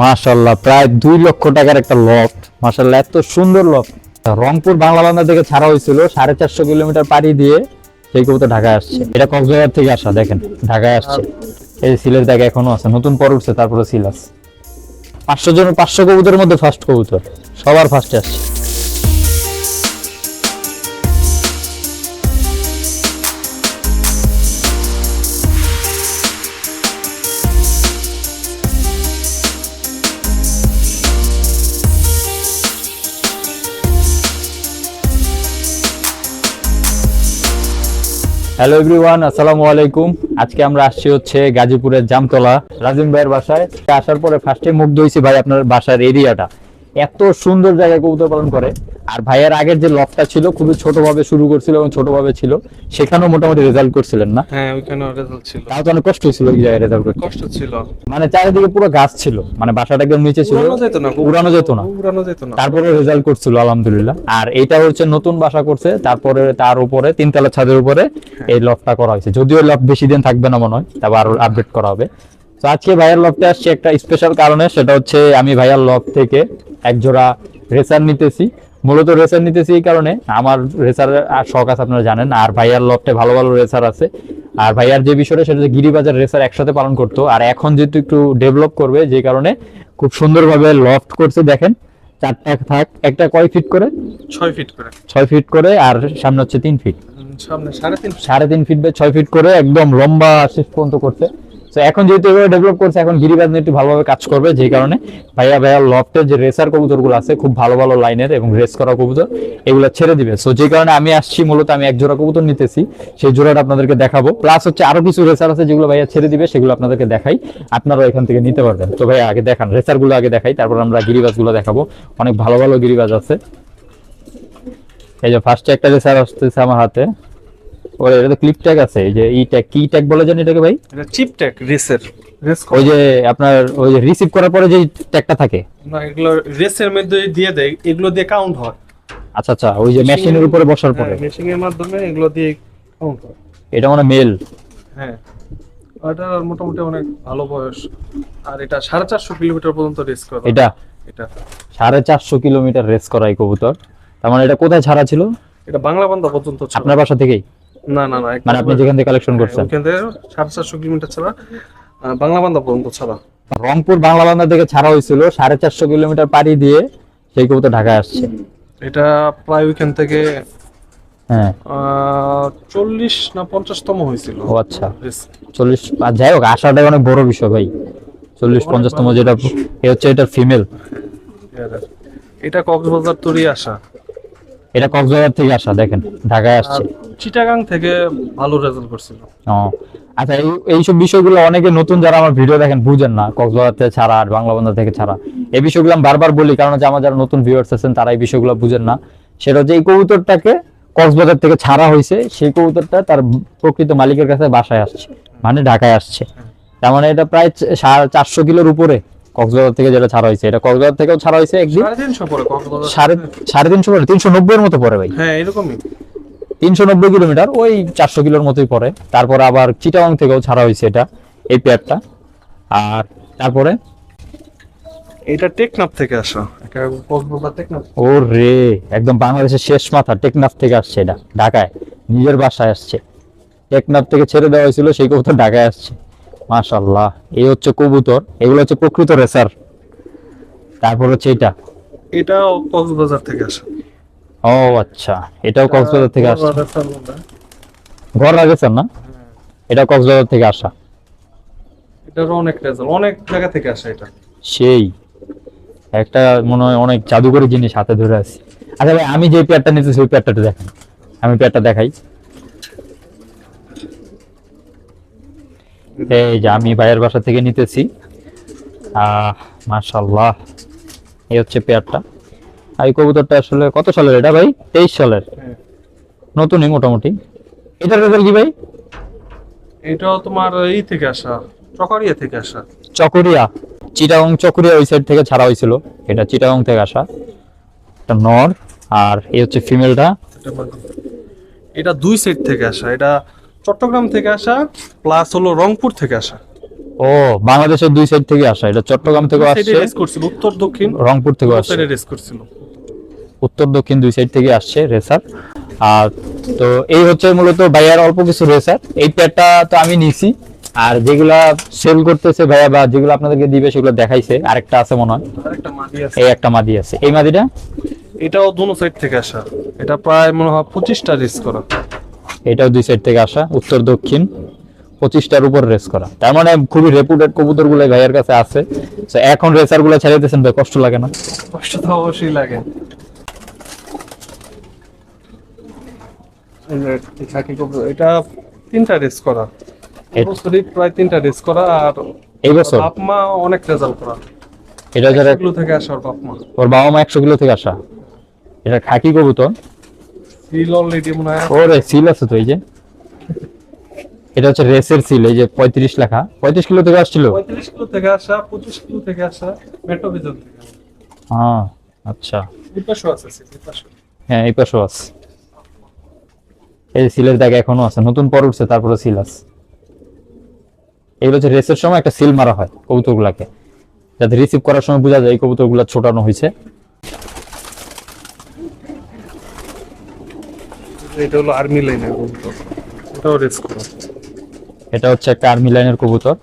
মাশাল্লাহ প্রায় দুই লক্ষ টাকার একটা লফট মাশাল্লাহ এত সুন্দর লফট রংপুর বাংলা বাংলা থেকে ছাড়া হয়েছিল সাড়ে চারশো কিলোমিটার পাড়ি দিয়ে সেই কবুতর ঢাকায় আসছে। এটা কক্সবাজার থেকে আসা, দেখেন, ঢাকায় আসছে। এই সিলের দেখা এখনও আছে, নতুন পর উঠছে, তারপরে সিল আছে। পাঁচশো জন, পাঁচশো কবুতের মধ্যে ফার্স্ট কবুতর, সবার ফার্স্টে আসছে। হ্যালো এভরিওয়ান আসসালামু আলাইকুম। আজকে আমরা আসছি হচ্ছে গাজীপুরের জামতলা। রাজিম ভাইয়ের বাসায়। আসার পরে ফার্স্টে মুগ্ধ হয়েছি ভাই আপনার বাসার এরিয়াটা এত সুন্দর জায়গায় কবুতর পালন করে। আর ভাইয়ের আগের যে লফটা ছিল খুবই ছোটভাবে শুরু করছিল এবং ছোটভাবে ছিল সেখানেও মোটামুটি রেজাল্ট করছিলেন না? হ্যাঁ ওইখানে রেজাল্ট ছিল। তাও তো অনেক কষ্ট হয়েছিল ওই জায়গায় রেজাল্ট করতে। কষ্ট ছিল। মানে চারিদিকে পুরো গাছ ছিল মানে বাসাটা একদম নিচে ছিল উড়ানো যেত না উড়ানো যেত না। উড়ানো যেত না। তারপরে রেজাল্ট করছিল আলহামদুলিল্লাহ। আর এটা হচ্ছে নতুন বাসা করছে তারপরে তার উপরে তিনতলা ছাদের উপরে এই লফটা করা হয়েছে। যদিও লফ বেশি দিন থাকবে না মনে হয় তারপর আরও আপডেট করা হবে। তো আজকে ভাইয়ার লফটে আসছে একটা স্পেশাল কারণে সেটা হচ্ছে আমি ভাইয়ার লফ থেকে এক জোড়া রেসার নিতেছি। মূলত রেসার নিতেছি এই কারণে। আমার রেসারের আর শখ আছে আপনারা জানেন। আর ভাইয়ার লফটে ভালো ভালো রেসার আছে। আর ভাইয়ার যে বিষয়টা সেটা হচ্ছে গিরিবাজার রেসার একসাথে পালন করতো। আর এখন যেহেতু একটু ডেভেলপ করবে যে কারণে খুব সুন্দরভাবে লফট করছে দেখেন। চারটা থাক একটা কয় ফিট করে? ছয় ফিট করে। ছয় ফিট করে আর সামনে হচ্ছে তিন ফিট সামনে সাড়ে তিন সাড়ে তিন ফিট বাই ছয় ফিট করে একদম লম্বা শেষ পর্যন্ত করছে। এখন যেহেতু এভাবে ডেভেলপ করছে, এখন গিরিবাজ নিয়ে একটু ভালোভাবে কাজ করবে, যে কারণে ভাইয়া ভাইয়া লফটের যে রেসার কবুতরগুলো আছে, খুব ভালো ভালো লাইনের এবং রেস করা কবুতর, এগুলো ছেড়ে দিবে। সো যে কারণে আমি আসছি, মূলত আমি এক জোড়া কবুতর নিতেছি, সেই জোড়াটা আপনাদেরকে দেখাবো। প্লাস হচ্ছে আরও কিছু রেসার আছে যেগুলো ভাইয়া ছেড়ে দিবে, সেগুলো আপনাদেরকে দেখাই। আপনারাও এখান থেকে নিতে পারবেন। তো ভাইয়া, আগে দেখান রেসারগুলো আগে দেখাই, তারপর আমরা গিরিবাজগুলো দেখাবো। অনেক ভালো ভালো গিরিবাজ আছে। এই যে ফার্স্টে একটা রেসার আসতেছে আমার হাতে। ওরে এটা তো ক্লিপ ট্যাগ আছে এই যে ই ট্যাগ কি ট্যাগ বলে জানি এটাকে ভাই? এটা চিপ ট্যাগ রেসের রেস ওই যে আপনার ওই যে রিসিভ করার পরে যে ট্যাগটা থাকে। না এগুলো রেসের মধ্যে দিয়ে দেয় এগুলো দিয়ে কাউন্ট হয়। আচ্ছা আচ্ছা ওই যে মেশিনের উপরে বসার পরে। মেশিং এর মাধ্যমে এগুলো দিয়ে কাউন্ট হয়। এটা মানে মেল হ্যাঁ এটা মোটামুটি অনেক ভালো বয়স। আর এটা সাড়ে চারশো কিলোমিটার পর্যন্ত রেস করে। এটা? এটা। সাড়ে চারশো কিলোমিটার রেস করা এই কবুতর। তার মানে এটা কোথায় ছাড়া ছিল? এটা বাংলা বান্ধা পর্যন্ত আপনার বাসা থেকেই? না না না মানে আপনি যেখান থেকে কালেকশন করছেন? ওখান থেকে সাড়ে চারশো কিলোমিটার ছাড়া বাংলা বান্ধা পর্যন্ত ছাড়া। রংপুর বাংলা বান্ধা থেকে ছাড়া হয়েছিল সাড়ে চারশো কিলোমিটার পাড়ি দিয়ে সেই কবুতর ঢাকায় আসছে। এটা প্রায় ওইখান থেকে হ্যাঁ। চল্লিশ না পঞ্চাশতম হয়েছিল। ও আচ্ছা। চল্লিশ যাই হোক আসাটাই অনেক বড় বিষয় ভাই। চল্লিশ পঞ্চাশতম যেটা এ হচ্ছে এটার ফিমেল এটা কক্সবাজার তৈরি আসা এটা কক্সবাজার থেকে আসা দেখেন ঢাকায় আসছে। চিটাগাং থেকে ভালো রেজাল্ট করছিল। আচ্ছা এই এইসব বিষয়গুলো অনেকে নতুন যারা আমার ভিডিও দেখেন বুঝেন না কক্সবাজার থেকে ছাড়া আর বাংলা থেকে ছাড়া। এই বিষয়গুলো আমি বারবার বলি কারণ হচ্ছে আমার যারা নতুন ভিউয়ার্স আছেন তারা এই বিষয়গুলো বুঝেন না। সেটা হচ্ছে এই কবুতরটাকে কক্সবাজার থেকে ছাড়া হয়েছে সেই কবুতরটা তার প্রকৃত মালিকের কাছে বাসায় আসছে মানে ঢাকায় আসছে। তার মানে এটা প্রায় চারশো কিলোর উপরে। কক্সবাজার থেকে যেটা ছাড়া হয়েছে এটা কক্সবাজার থেকেও ছাড়া হয়েছে একদিন? সাড়ে তিনশো পরে সাড়ে তিনশো পরে তিনশো নব্বইয়ের মতো পরে ভাই। হ্যাঁ এরকমই। তিনশো নব্বই কিলোমিটার ওই চারশো কিলোর মতোই পড়ে। তারপর আবার চিটাগাং থেকেও ছাড়া হয়েছে এটা এই পেয়ারটা। আর তারপরে? এটা টেকনাফ থেকে আসা। ও রে একদম বাংলাদেশের শেষ মাথা টেকনাফ থেকে আসছে এটা ঢাকায়। নিজের বাসায় আসছে। টেকনাফ থেকে ছেড়ে দেওয়া হয়েছিল সেই কবুতর ঢাকায় আসছে। মাশাল্লাহ এই হচ্ছে কবুতর এগুলো হচ্ছে প্রকৃত রেসার। তারপর হচ্ছে এটা। এটাও কক্সবাজার থেকে আসা। ও আচ্ছা। এটাও কক্সবাজার থেকে বলতে। ঘর রাখেছেন না? এটা কক্সবাজার থেকে আসা। অনেক রেজাল্ট অনেক জায়গা থেকে আসা এটা। সেই। একটা মনে হয় অনেক জাদুকরি জিনিস হাতে ধরে আছি। আচ্ছা ভাই আমি যে পেয়ারটা নিতেছি ওই পেয়ারটা দেখেন। আমি পেয়ারটা দেখাই। এই যে আমি ভাইয়ের বাসা থেকে নিতেছি। আহ মাশাল্লাহ এই হচ্ছে পেয়ারটা। আর এই কবুতরটা আসলে কত সালের এটা ভাই? তেইশ সালের। নতুনই মোটামুটি। এটার রেজাল্ট কি ভাই? এটাও তোমার এই থেকে আসা চকরিয়া থেকে আসা। চকরিয়া। চিটাগং চকরিয়া ওই সাইড থেকে ছাড়া হয়েছিল। এটা চিটাগং থেকে আসা। এটা নর আর এই হচ্ছে ফিমেলটা এটা দুই সাইড থেকে আসা। এটা চট্টগ্রাম থেকে আসা প্লাস হলো রংপুর থেকে আসা। ও বাংলাদেশের দুই সাইড থেকে আসা এটা চট্টগ্রাম থেকে আসছে রেস করছিল উত্তর দক্ষিণ। রংপুর থেকে আসছে। রেস করছিল। উত্তর দক্ষিণ দুই সাইড থেকে আসছে রেসার আর তো এই হচ্ছে মূলত ভাইয়ার অল্প কিছু রেসার এই প্যাডটা তো আমি নিছি। আর যেগুলা সেল করতেছে ভাইয়া বা যেগুলো আপনাদেরকে দিবে সেগুলো দেখাইছে। আরেকটা আছে মনে হয়। আরেকটা মাদি আছে। এই একটা মাদি আছে। এই মাদিটা? এটাও দুনো সাইড থেকে আসা। এটা প্রায় মনে হয় পঁচিশটা রেস করা। এটাও দুই সাইড থেকে আসা উত্তর দক্ষিণ পঁচিশটার উপর রেস করা। তার মানে খুবই রেপুটেড কবুতরগুলো ভাইয়ের কাছে আছে। তো এখন রেসারগুলো ছেড়ে দিতেছেন ভাই কষ্ট লাগে না? কষ্ট তো অবশ্যই লাগে। এই যে এই খাকি কবুতর, এটা তিনটা রেস করা। প্রায় তিনটা রেস করা আর এই বছর? বাপ অনেক রেজাল্ট করা। এটা যারা থেকে আসার ওর বাবা মা একশো কিলো থেকে আসা। এটা খাকি কবুতর। সিল অলরেডি মনে হয় ওরে সিল আছে তো এই যে। এটা হচ্ছে রেসের সিল এই যে পঁয়ত্রিশ লেখা। পঁয়ত্রিশ কিলো থেকে আসছিল? পঁয়ত্রিশ কিলো থেকে আসা পঁচিশ কিলো থেকে আসা মেট্রো ভিজন থেকে হ্যাঁ আচ্ছা। এই পাশেও আছে এই পাশেও। হ্যাঁ এই পাশেও আছে। এই সিলের দাগ এখনও আছে নতুন পর উঠছে তারপরে সিল আছে। এগুলো হচ্ছে রেসের সময় একটা সিল মারা হয় কবুতর গুলাকে যাতে রিসিভ করার সময় বোঝা যায় এই কবুতরগুলা ছোটানো হয়েছে। এটা হলো আর্মি লাইনের কবুতর। ওটাও রেস করা। এটা হচ্ছে একটা আর্মি লাইনের কবুতর।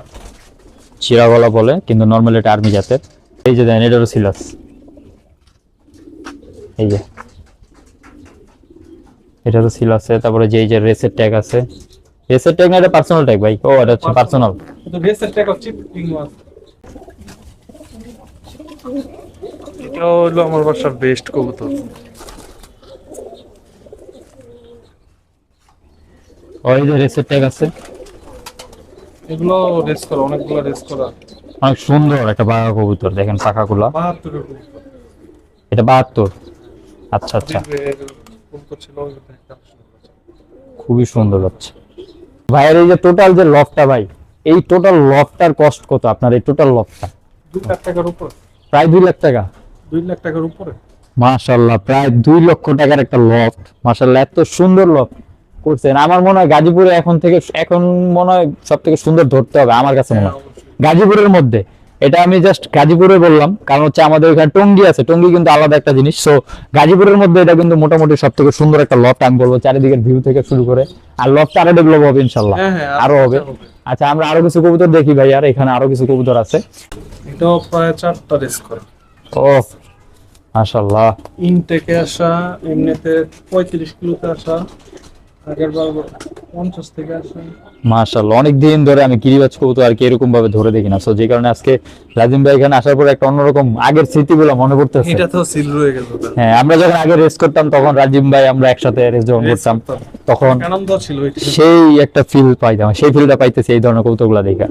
চিরাগলা বলে কিন্তু নর্মালি এটা আর্মি জাতের। এই যে দেন এটারও সিলাস এই যে। এটারও সিল আছে তারপরে যে এই যে রেসের ট্যাগ আছে। রেসের ট্যাগ না এটা পার্সোনাল ট্যাগ ভাই। ও এটা হচ্ছে পার্সোনাল কিন্তু রেসের ট্যাগ হচ্ছে পিং মাছ এটা হলো আমার বাসার বেস্ট কবুতর। ও এই যে রেসের ট্যাগ আছে। এগুলো রেস করা অনেকগুলো রেস করা। অনেক সুন্দর একটা বাঘা কবুতর দেখেন এটা বাহাত্তর? আচ্ছা আচ্ছা। খুবই সুন্দর হচ্ছে ভাইয়ের এই যে টোটাল যে লফটা ভাই এই টোটাল লফটার কস্ট কত আপনার? এই টোটাল লফটা দুই লাখ টাকার উপরে। প্রায় দুই লাখ টাকা? দুই লাখ টাকার উপরে। মাশাল্লাহ প্রায় দুই লক্ষ টাকার একটা লফট মাশাল্লাহ এত সুন্দর লফট করছেন। আমার মনে হয় গাজীপুরে এখন থেকে এখন মনে হয় সব থেকে সুন্দর ধরতে হবে আমার কাছে মনে হয়। গাজীপুরের মধ্যে। এটা আমি জাস্ট গাজীপুরে বললাম কারণ হচ্ছে আমাদের এখানে টঙ্গি আছে টঙ্গি কিন্তু আলাদা একটা জিনিস। সো গাজীপুরের মধ্যে এটা কিন্তু মোটামুটি সব থেকে সুন্দর একটা লফট আমি বলব চারিদিকের ভিউ থেকে শুরু করে। আর লফট আরও ডেভেলপ হবে ইনশাল্লাহ হ্যাঁ হ্যাঁ আরও হবে। আচ্ছা আমরা আরও কিছু কবুতর দেখি ভাই আর এখানে আরও কিছু কবুতর আছে। এটাও প্রায় চারটা রেস করে। ও মাশাল্লাহ ইনটেকে আসা এমনিতে পঁয়ত্রিশ কিলোতে আসা। অনেক দিন ধরে আমি কিরিবাজ কবুতর আর কি এরকম ভাবে ধরে দেখি না। সো যে কারণে আজকে রাজিম ভাই এখানে আসার পর একটা অন্যরকম আগের স্মৃতিগুলো মনে পড়তেছে। এটা তো সিল রয়ে গেল হ্যাঁ আমরা যখন আগে রেস করতাম তখন রাজিম ভাই আমরা একসাথে রেস যখন করতাম। তখন আনন্দ ছিল সেই একটা ফিল পাইতাম সেই ফিলটা পাইতেছি এই ধরনের কবুতরগুলো দেখা।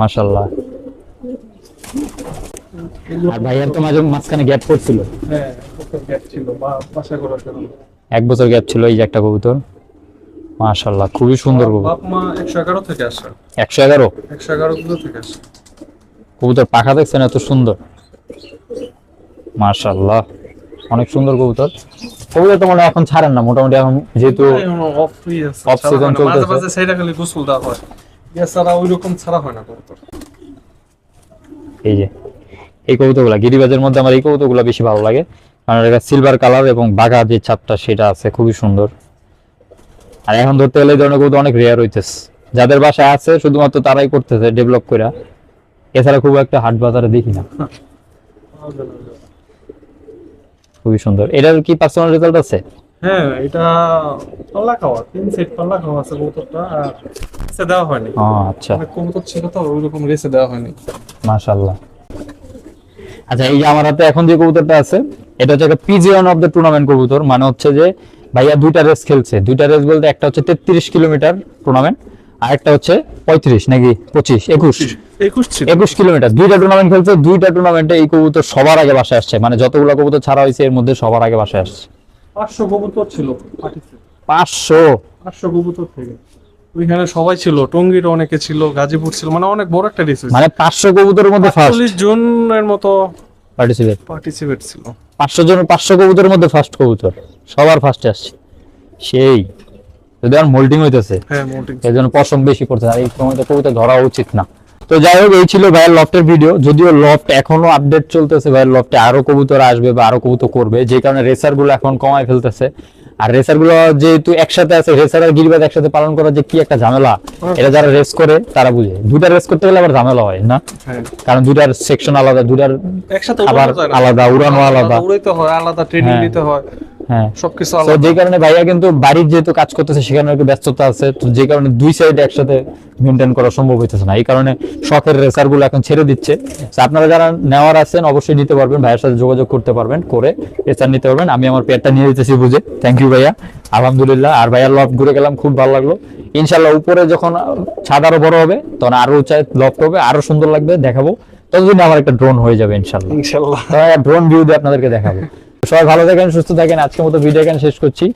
মাশাল্লাহ আর ভাইয়ার তো মাঝে মাঝখানে গ্যাপ করছিল হ্যাঁ ওটার ছিল বা বাসা করার এক বছর গ্যাপ ছিল এই যে একটা কবুতর। মাশাল্লাহ খুবই সুন্দর কবুতর বাপ মা একশো এগারো থেকে আসা একশো এগারো? একশো থেকে আসা কবুতর পাখা দেখছেন এত সুন্দর? মাশাল্লাহ অনেক সুন্দর কবুতর। কবুতর তো মনে এখন ছাড়েন না মোটামুটি এখন যেহেতু অফ ফ্রি আছে Off ছাড়া season হয় না। মাঝে মাঝে খালি গোসল দেওয়া হয়। এছাড়া ওই রকম ছাড়া হয় না কবুতর। এই যে এই কবুতরগুলা গিরিবাজের মধ্যে আমার এই কবুতরগুলা বেশি ভালো লাগে। কারণ এটা সিলভার কালার এবং বাঘা যে ছাপটা সেটা আছে খুবই সুন্দর। আর এখন ধরতে গেলে এই ধরনের কবুতর অনেক রেয়ার হইতেছে। যাদের বাসায় আছে শুধুমাত্র তারাই করতেছে ডেভেলপ করে এছাড়া খুব একটা হাট বাজারে দেখি না। খুবই সুন্দর। এটার কি পার্সোনাল রেজাল্ট আছে? হ্যাঁ এটা পাল্লা খাওয়া তিন সেট পাল্লা খাওয়া আছে কবুতরটা আর রেসে দেওয়া হয়নি। আচ্ছা। কবুতর ছিল তো ওই রেসে দেওয়া হয়নি। মাশাআল্লাহ। আচ্ছা এই যে আমার হাতে এখন যে কবুতরটা আছে এটা হচ্ছে একটা পিজিয়ন অফ দ্য টুর্নামেন্ট কবুতর। মানে হচ্ছে যে ভাইয়া দুইটা রেস খেলছে। দুইটা রেস বলতে একটা হচ্ছে তেত্রিশ কিলোমিটার টুর্নামেন্ট আর একটা হচ্ছে পঁয়ত্রিশ নাকি পঁচিশ একুশ। একুশ কিলোমিটার। দুইটা টুর্নামেন্ট খেলছে দুইটা টুর্নামেন্টে এই কবুতর সবার আগে বাসায় আসছে। মানে যতগুলো কবুতর ছাড়া হয়েছে এর মধ্যে সবার আগে বাসায় আসছে। পাঁচশো কবুতর ছিল। পাঁচশো। পাঁচশো কবুতর থেকে। ওইখানে সবাই ছিল। টঙ্গির অনেকে ছিল গাজীপুর ছিল। মানে অনেক বড় একটা রেস মানে পাঁচশো কবুতরের মধ্যে ফার্স্ট জনের মতো পার্টিসিপেট পার্টিসিপেট ছিল। পাঁচশো জন পাঁচশো কবুতরের মধ্যে ফার্স্ট কবুতর। সবার ফার্স্টে আসছে। সেই। যদি আর মোল্ডিং হইতেছে এই জন্য পশম বেশি করতে আর এই সময় তো কবুতর ধরা উচিত না। তো যাই হোক এই ছিল ভাইয়ের লফটের ভিডিও যদিও লফট এখনও আপডেট চলতেছে ভাইয়ের লফটে আরও কবুতর আসবে বা আরও কবুতর করবে যে কারণে রেসারগুলো এখন কমায় ফেলতেছে। আর রেসারগুলো যেহেতু একসাথে আছে রেসার আর গিরিবাজ একসাথে পালন করা যে কি একটা ঝামেলা এটা যারা রেস করে তারা বুঝে। দুটা রেস করতে গেলে আবার ঝামেলা হয় না? হ্যাঁ। কারণ দুটার সেকশন আলাদা দুটার একসাথে আবার। আলাদা, উড়ানো আলাদা। উড়াইতে হয় আলাদা ট্রেনিং নিতে দিতে হয়। হ্যাঁ। সবকিছু যে কারণে ভাইয়া কিন্তু বাড়ির যেহেতু কাজ করতেছে সেখানে একটু ব্যস্ততা আছে। তো যে কারণে দুই সাইড একসাথে মেনটেন করা সম্ভব হইতেছে না। এই কারণে শখের রেসারগুলো এখন ছেড়ে দিচ্ছে। আপনারা যারা নেওয়ার আছেন অবশ্যই নিতে পারবেন। ভাইয়ের সাথে যোগাযোগ করতে পারবেন করে রেসার নিতে পারবেন। আমি আমার পেয়ারটা নিয়ে দিতেছি বুঝে। থ্যাংক ইউ ভাইয়া। আলহামদুলিল্লাহ। আর ভাইয়ার লফট ঘুরে গেলাম খুব ভালো লাগল। ইনশাল্লাহ উপরে যখন ছাদ আরও বড় হবে তখন আরও উঁচায় লফট হবে আরও সুন্দর লাগবে দেখাবো। ততদিন আমার একটা ড্রোন হয়ে যাবে ইনশাল্লাহ ইনশাআল্লাহ। ড্রোন ভিউ দিয়ে আপনাদেরকে দেখাবো। সবাই ভালো থাকেন, সুস্থ থাকেন। আজকের মতো ভিডিও এখানে শেষ করছি।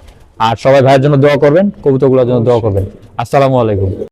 আর সবাই ভাইয়ের জন্য দোয়া করবেন কবিতাগুলোর জন্য দোয়া করবেন। আসসালামু আলাইকুম।